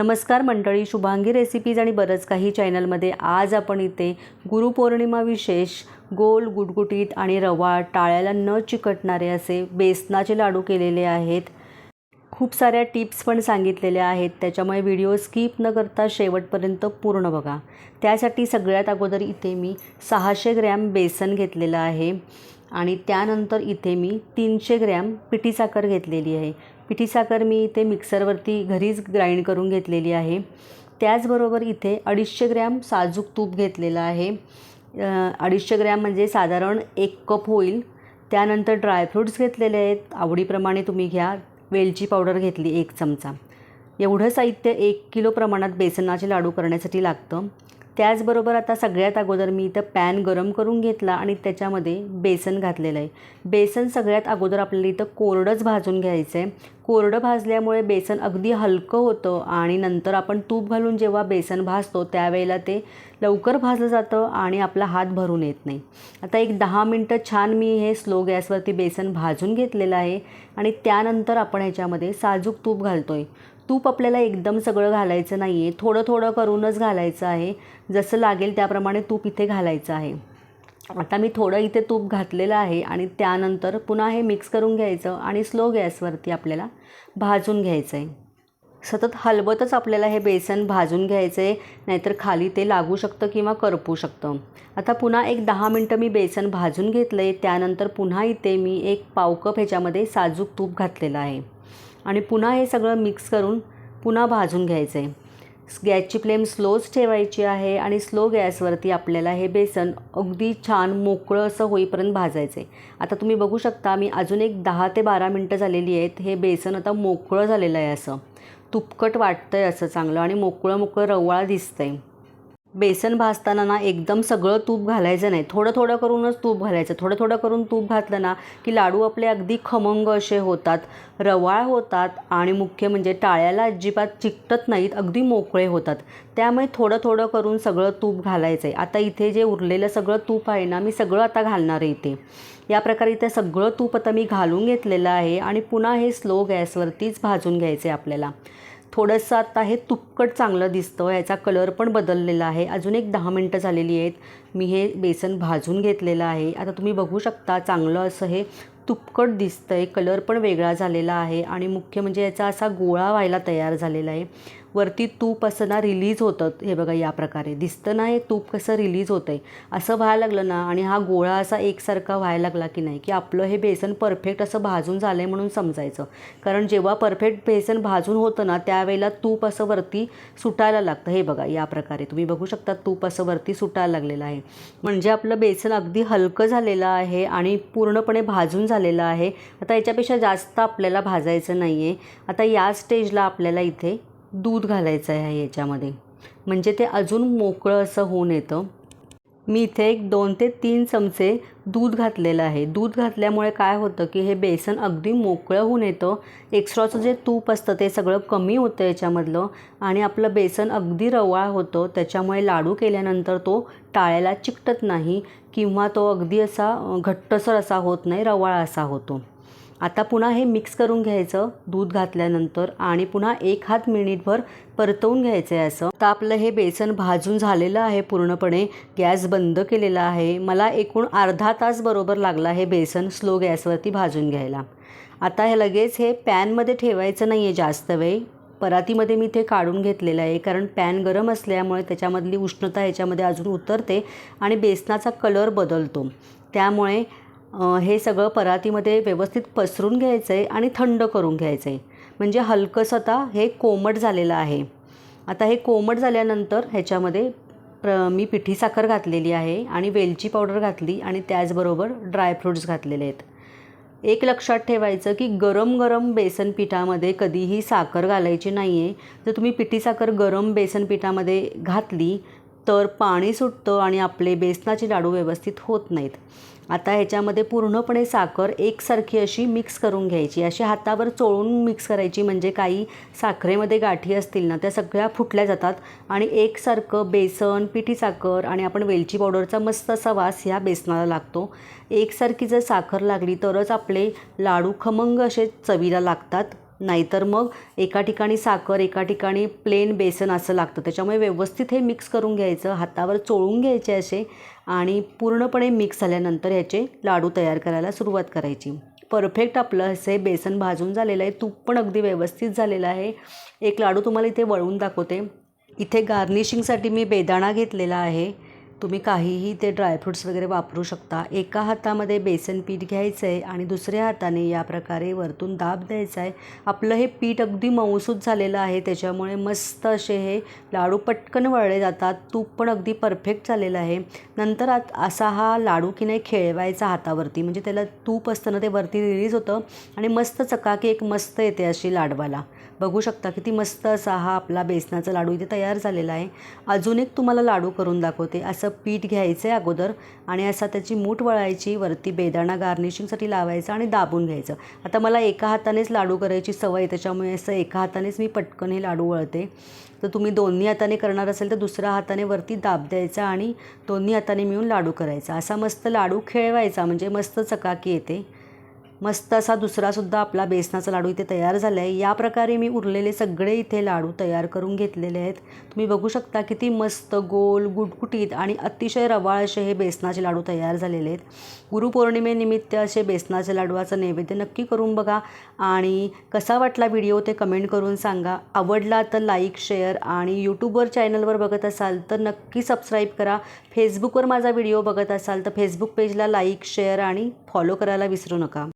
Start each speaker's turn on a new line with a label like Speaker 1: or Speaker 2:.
Speaker 1: नमस्कार मंडळी शुभांगी रेसिपीज आणि बरंच काही चॅनलमध्ये आज आपण इथे गुरुपौर्णिमा विशेष गोल गुटगुटीत आणि रवा टाळ्याला न चिकटणारे असे बेसनाचे लाडू केलेले आहेत. खूप साऱ्या टिप्स पण सांगितलेल्या आहेत. त्याच्यामुळे व्हिडिओ स्किप न करता शेवटपर्यंत पूर्ण बघा. त्यासाठी सगळ्यात अगोदर इथे मी सहाशे ग्रॅम बेसन घेतलेलं आहे आणि त्यानंतर इथे मी तीनशे ग्रॅम पिठी साखर घेतलेली आहे. पिठी साखर मी इथे मिक्सरवरती घरीच ग्राइंड करून घेतलेली आहे. त्याचबरोबर इथे अडीचशे ग्रॅम साजूक तूप घेतलेलं आहे. अडीचशे ग्रॅम म्हणजे साधारण एक कप होईल. त्यानंतर ड्रायफ्रूट्स घेतलेले आहेत. आवडीप्रमाणे तुम्ही घ्या. वेलची पावडर घेतली एक चमचा. एवढं साहित्य एक किलो प्रमाणात बेसनाचे लाडू करण्यासाठी लागतं. त्याचबरोबर आता सगळ्यात अगोदर मी इथं पॅन गरम करून घेतला आणि त्याच्यामध्ये बेसन घातलेलं आहे. बेसन सगळ्यात अगोदर आपल्याला इथं कोरडंच भाजून घ्यायचं आहे कोरडं भाजल्यामुळे बेसन अगदी हलकं होतं आणि नंतर आपण तूप घालून जेव्हा बेसन भाजतो त्यावेळेला ते लवकर भाजलं जातं आणि आपला हात भरून येत नाही. आता एक दहा मिनटं छान मी हे स्लो गॅसवरती बेसन भाजून घेतलेलं आहे आणि त्यानंतर आपण ह्याच्यामध्ये साजूक तूप घालतो आहे तूप आपल्याला एकदम सगळं घालायचं नाही आहे थोडं थोडं करूनच घालायचं आहे. जसं लागेल त्याप्रमाणे तूप इथे घालायचं आहे. आता मी थोडं इथे तूप घातलेलं आहे आणि त्यानंतर पुन्हा हे मिक्स करून घ्यायचं आणि स्लो गॅसवरती आपल्याला भाजून घ्यायचं आहे सतत हलवतच आपल्याला हे बेसन भाजून घ्यायचं आहे नाहीतर खाली ते लागू शकतं किंवा करपू शकतं. आता पुन्हा एक दहा मिनटं मी बेसन भाजून घेतलं आहे त्यानंतर पुन्हा इथे मी एक पाव कप ह्याच्यामध्ये साजूक तूप घातलेलं आहे. आणि पुन्हा हे सगळं मिक्स करून पुन्हा भाजून घ्यायचं आहे गॅसची फ्लेम स्लोच ठेवायची आहे आणि स्लो गॅसवरती आपल्याला हे बेसन अगदी छान मोकळं असं होईपर्यंत भाजायचं आहे आता तुम्ही बघू शकता मी अजून एक दहा ते बारा मिनटं झालेली आहेत. हे बेसन आता मोकळं झालेलं आहे असं. तुपकट वाटतं आहे असं चांगलं आणि मोकळं मोकळं रवळा दिसतं आहे बेसन भाजताना ना एकदम सगळं तूप घालायचं नाही. थोडं थोडं करूनच तूप घालायचं. थोडं थोडं करून तूप घातलं ना की लाडू आपले अगदी खमंग असे होतात रवाळ होतात आणि मुख्य म्हणजे टाळ्याला अजिबात चिकटत नाहीत अगदी मोकळे होतात. त्यामुळे थोडं थोडं करून सगळं तूप घालायचं आहे आता इथे जे उरलेलं सगळं तूप आहे ना मी सगळं आता घालणार आहे इथे. या प्रकारे इथे सगळं तूप आता मी घालून घेतलेलं आहे आणि पुन्हा हे स्लो गॅसवरतीच भाजून घ्यायचं आहे आपल्याला. थोडंसं आता हे तुपकट चांगलं दिसतं याचा कलर पण बदललेला आहे. अजून एक दहा मिनटं झालेली आहेत. मी हे बेसन भाजून घेतलेलं आहे. आता तुम्ही बघू शकता चांगलं असं हे तुपकट दिसतं आहे कलर पण वेगळा झालेला आहे आणि मुख्य म्हणजे याचा असा गोळा व्हायला तयार झालेला आहे. वरती तूप असं ना रिलीज होतं हे बघा या प्रकारे. दिसतं ना हे तूप कसं रिलीज होतं आहे असं व्हायला लागलं ना आणि हा गोळा असा एकसारखा व्हायला लागला की नाही की आपलं हे बेसन परफेक्ट असं भाजून झालं आहे म्हणून समजायचं. कारण जेव्हा परफेक्ट बेसन भाजून होतं ना त्यावेळेला तूप असं वरती सुटायला लागतं. हे बघा या प्रकारे. तुम्ही बघू शकता तूप असं वरती सुटायला लागलेलं आहे. म्हणजे आपलं बेसन अगदी हलकं झालेलं आहे आणि पूर्णपणे भाजून झालं झालेलं आहे. आता याच्यापेक्षा जास्त आपल्याला भाजायचं नाही आहे आता या स्टेजला आपल्याला इथे दूध घालायचं आहे याच्यामध्ये. म्हणजे ते अजून मोकळं असं होऊन येतं. मी इथे एक दोन ते तीन चमचे दूध घातलेलं आहे. दूध घातल्यामुळे काय होतं की हे बेसन अगदी मोकळं होऊन येतं. एक्स्ट्राचं जे तूप असतं ते सगळं कमी होतं याच्यामधलं आणि आपलं बेसन अगदी रवाळ होतं. त्याच्यामुळे लाडू केल्यानंतर तो टाळ्याला चिकटत नाही किंवा तो अगदी असा घट्टसर असा होत नाही रवाळ असा होतो. आता पुन्हा हे मिक्स करून घ्यायचं दूध घातल्यानंतर आणि पुन्हा एक हात मिनिटभर परतवून घ्यायचं आहे असं. तर आपलं हे बेसन भाजून झालेलं आहे पूर्णपणे गॅस बंद केलेला आहे. मला एकूण अर्धा तास बरोबर लागला हे बेसन स्लो गॅसवरती भाजून घ्यायला. आता हे लगेच हे पॅनमध्ये ठेवायचं नाही आहे जास्त वेळ. परातीमध्ये मी ते काढून घेतलेलं आहे कारण पॅन गरम असल्यामुळे त्याच्यामधली उष्णता ह्याच्यामध्ये अजून उतरते आणि बेसनाचा कलर बदलतो. त्यामुळे हे सगळं परातीमध्ये व्यवस्थित पसरून घ्यायचं आहे आणि थंड करून घ्यायचं आहे म्हणजे हलकंसं आता हे कोमट झालेलं आहे. आता हे कोमट झाल्यानंतर ह्याच्यामध्ये प्र मी पिठी साखर घातलेली आहे आणि वेलची पावडर घातली आणि त्याचबरोबर ड्रायफ्रूट्स घातलेले आहेत. एक लक्षात ठेवायचं की गरम गरम बेसन पिठामध्ये कधीही साखर घालायची नाही आहे जर तुम्ही पिठी साखर गरम बेसन पिठामध्ये घातली तर पाणी सुटतं आणि आपले बेसनाचे लाडू व्यवस्थित होत नाहीत. आता ह्याच्यामध्ये पूर्णपणे साखर एकसारखी अशी मिक्स करून घ्यायची. अशी हातावर चोळून मिक्स करायची म्हणजे काही साखरेमध्ये गाठी असतील ना त्या सगळ्या फुटल्या जातात आणि एकसारखं बेसन पिठी साखर आणि आपण वेलची पावडरचा मस्त असा वास ह्या बेसनाला लागतो. एकसारखी जर साखर लागली तरच आपले लाडू खमंग असे चवीला लागतात. नाहीतर मग एका ठिकाणी साखर एका ठिकाणी प्लेन बेसन असं लागतं. त्याच्यामुळे व्यवस्थित हे मिक्स करून घ्यायचं हातावर चोळून घ्यायचे असे आणि पूर्णपणे मिक्स झाल्यानंतर ह्याचे लाडू तयार करायला सुरुवात करायची. परफेक्ट आपलं असे बेसन भाजून झालेलं आहे. तूप पण अगदी व्यवस्थित झालेलं आहे. एक लाडू तुम्हाला इथे वळून दाखवते. इथे गार्निशिंगसाठी मी बेदाणा घेतलेला आहे. तुम्ही काहीही ते ड्रायफ्रुट्स वगैरे वापरू शकता. एका हातामध्ये बेसन पीठ घ्यायचं आहे आणि दुसऱ्या हाताने या प्रकारे वरतून दाब द्यायचा आहे आपलं हे पीठ अगदी मऊसूत झालेलं आहे. त्याच्यामुळे मस्त असे हे लाडू पटकन वळले जातात. तूप पण अगदी परफेक्ट झालेलं आहे. नंतर आत असा हा लाडू की नाही खेळवायचा हातावरती. म्हणजे त्याला तूप असताना ते वरती रिलीज होतं आणि मस्त चकाकी एक मस्त येते अशी लाडवाला. बघू शकता किती मस्त असा हा आपला बेसनाचा लाडू इथे तयार झालेला आहे. अजून एक तुम्हाला लाडू करून दाखवते. असं पीठ घ्यायचं आहे अगोदर आणि असा त्याची मूठ वळायची वरती बेदाणा गार्निशिंगसाठी लावायचा आणि दाबून घ्यायचं. आता मला एका हातानेच लाडू करायची सवय त्याच्यामुळे असं एका हातानेच मी पटकन हे लाडू वळते. तर तुम्ही दोन्ही हाताने करणार असेल तर दुसऱ्या हाताने वरती दाब द्यायचा आणि दोन्ही हाताने मिळून लाडू करायचा. असा मस्त लाडू खेळवायचा म्हणजे मस्त चकाकी येते. मस्त असा दुसरासुद्धा आपला बेसनाचा लाडू इथे तयार झाला आहे या प्रकारे मी उरलेले सगळे इथे लाडू तयार करून घेतलेले आहेत. तुम्ही बघू शकता किती मस्त गोल गुटगुटीत आणि अतिशय रवाळ असे हे बेसनाचे लाडू तयार झालेले आहेत. गुरुपौर्णिमेनिमित्त असे बेसनाचे लाडूचं नैवेद्य नक्की करून बघा आणि कसा वाटला व्हिडिओ ते कमेंट करून सांगा. आवडला तर लाईक शेअर आणि यूट्यूबवर चॅनलवर बघत असाल तर नक्की सबस्क्राईब करा. फेसबुकवर माझा व्हिडिओ बघत असाल तर फेसबुक पेजला लाईक शेअर आणि फॉलो करायला विसरू नका.